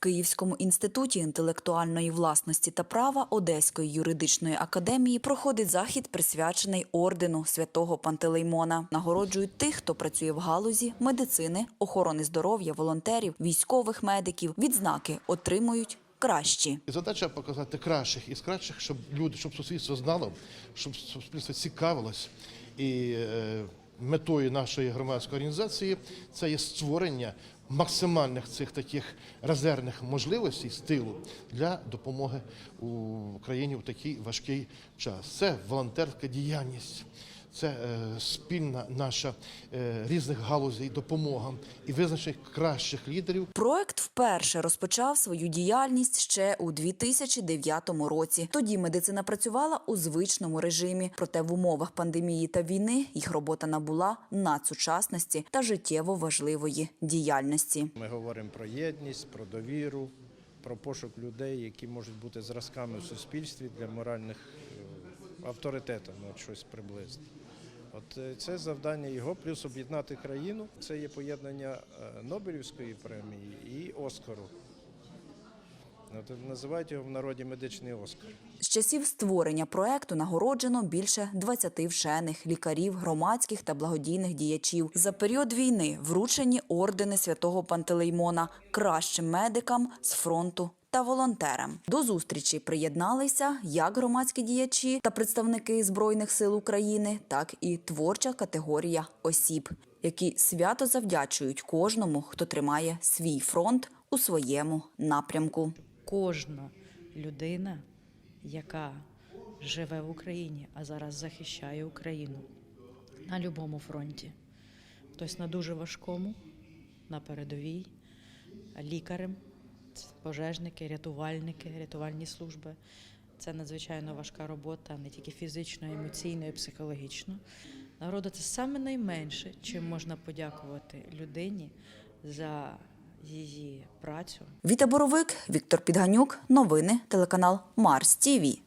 Київському інституті інтелектуальної власності та права Одеської юридичної академії проходить захід, присвячений ордену святого Пантелеймона. Нагороджують тих, хто працює в галузі медицини, охорони здоров'я, волонтерів, військових медиків. Відзнаки отримують кращі. І задача показати кращих із кращих, щоб люди, щоб суспільство знало, щоб суспільство цікавилось. І е, метою нашої громадської організації це є створення максимальних цих таких резервних можливостей стилу для допомоги Україні в такий важкий час. Це волонтерська діяльність. Це е, спільна наша е, різних галузей допомога і визначених кращих лідерів Проект вперше розпочав свою діяльність ще у 2009 році. Тоді медицина працювала у звичному режимі, проте в умовах пандемії та війни їх робота набула надсучасності та життєво важливої діяльності. Ми говоримо про єдність, про довіру, про пошук людей, які можуть бути зразками в суспільстві для моральних авторитетів, ну, от щось приблизно. От е, це завдання його, плюс об'єднати країну. Це є поєднання е, Нобелівської премії і Оскару. От, називають його в народі медичний Оскар. З часів створення проекту нагороджено більше 20 вчених, лікарів, громадських та благодійних діячів. За період війни вручені ордени святого Пантелеймона кращим медикам з фронту. Та волонтерам до зустрічі приєдналися як громадські діячі та представники збройних сил України, так і творча категорія осіб, які свято завдячують кожному, хто тримає свій фронт у своєму напрямку. кожна людина, яка живе в Україні, а зараз захищає Україну на будь-якому фронті. Хтось на дуже важкому, на передовій, лікарем, пожежники, рятувальники, рятувальні служби. Це надзвичайно важка робота, не тільки фізично, емоційно і психологічно. Нагорода це саме найменше, чим можна подякувати людині за її працю, Віта Боровик, Віктор Підганюк. Новини телеканал Марс Тіві.